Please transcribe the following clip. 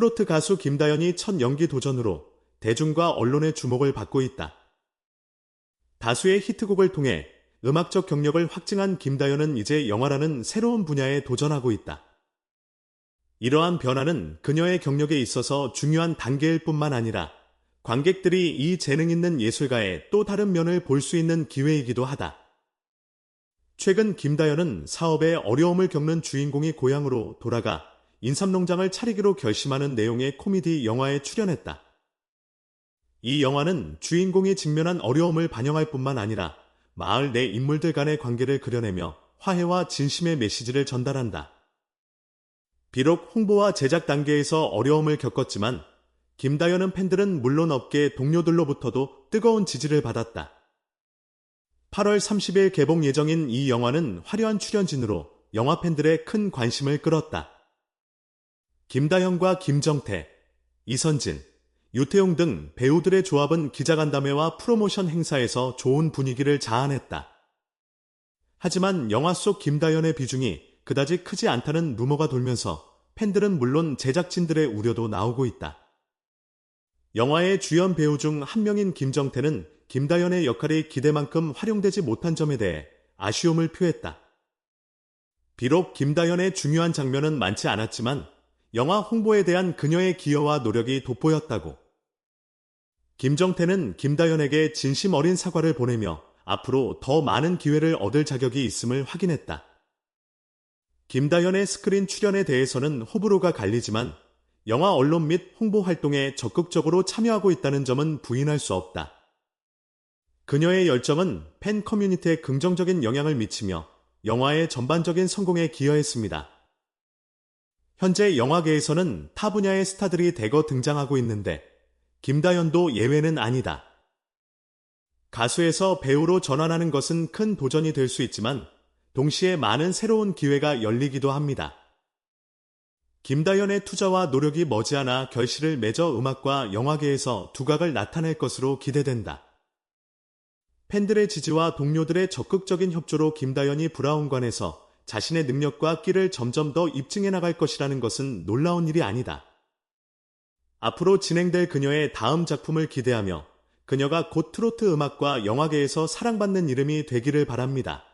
트로트 가수 김다연이 첫 연기 도전으로 대중과 언론의 주목을 받고 있다. 다수의 히트곡을 통해 음악적 경력을 확증한 김다연은 이제 영화라는 새로운 분야에 도전하고 있다. 이러한 변화는 그녀의 경력에 있어서 중요한 단계일 뿐만 아니라 관객들이 이 재능 있는 예술가의 또 다른 면을 볼 수 있는 기회이기도 하다. 최근 김다연은 사업에 어려움을 겪는 주인공이 고향으로 돌아가 인삼농장을 차리기로 결심하는 내용의 코미디 영화에 출연했다. 이 영화는 주인공이 직면한 어려움을 반영할 뿐만 아니라 마을 내 인물들 간의 관계를 그려내며 화해와 진심의 메시지를 전달한다. 비록 홍보와 제작 단계에서 어려움을 겪었지만 김다연은 팬들은 물론 업계 동료들로부터도 뜨거운 지지를 받았다. 8월 30일 개봉 예정인 이 영화는 화려한 출연진으로 영화 팬들의 큰 관심을 끌었다. 김다현과 김정태, 이선진, 유태용 등 배우들의 조합은 기자간담회와 프로모션 행사에서 좋은 분위기를 자아냈다. 하지만 영화 속 김다현의 비중이 그다지 크지 않다는 루머가 돌면서 팬들은 물론 제작진들의 우려도 나오고 있다. 영화의 주연 배우 중 한 명인 김정태는 김다연의 역할이 기대만큼 활용되지 못한 점에 대해 아쉬움을 표했다. 비록 김다연의 중요한 장면은 많지 않았지만 영화 홍보에 대한 그녀의 기여와 노력이 돋보였다고. 김정태는 김다연에게 진심 어린 사과를 보내며 앞으로 더 많은 기회를 얻을 자격이 있음을 확인했다. 김다연의 스크린 출연에 대해서는 호불호가 갈리지만 영화 언론 및 홍보 활동에 적극적으로 참여하고 있다는 점은 부인할 수 없다. 그녀의 열정은 팬 커뮤니티에 긍정적인 영향을 미치며 영화의 전반적인 성공에 기여했습니다. 현재 영화계에서는 타 분야의 스타들이 대거 등장하고 있는데 김다연도 예외는 아니다. 가수에서 배우로 전환하는 것은 큰 도전이 될 수 있지만 동시에 많은 새로운 기회가 열리기도 합니다. 김다연의 투자와 노력이 머지않아 결실을 맺어 음악과 영화계에서 두각을 나타낼 것으로 기대된다. 팬들의 지지와 동료들의 적극적인 협조로 김다연이 브라운관에서 자신의 능력과 끼를 점점 더 입증해 나갈 것이라는 것은 놀라운 일이 아니다. 앞으로 진행될 그녀의 다음 작품을 기대하며 그녀가 곧 트로트 음악과 영화계에서 사랑받는 이름이 되기를 바랍니다.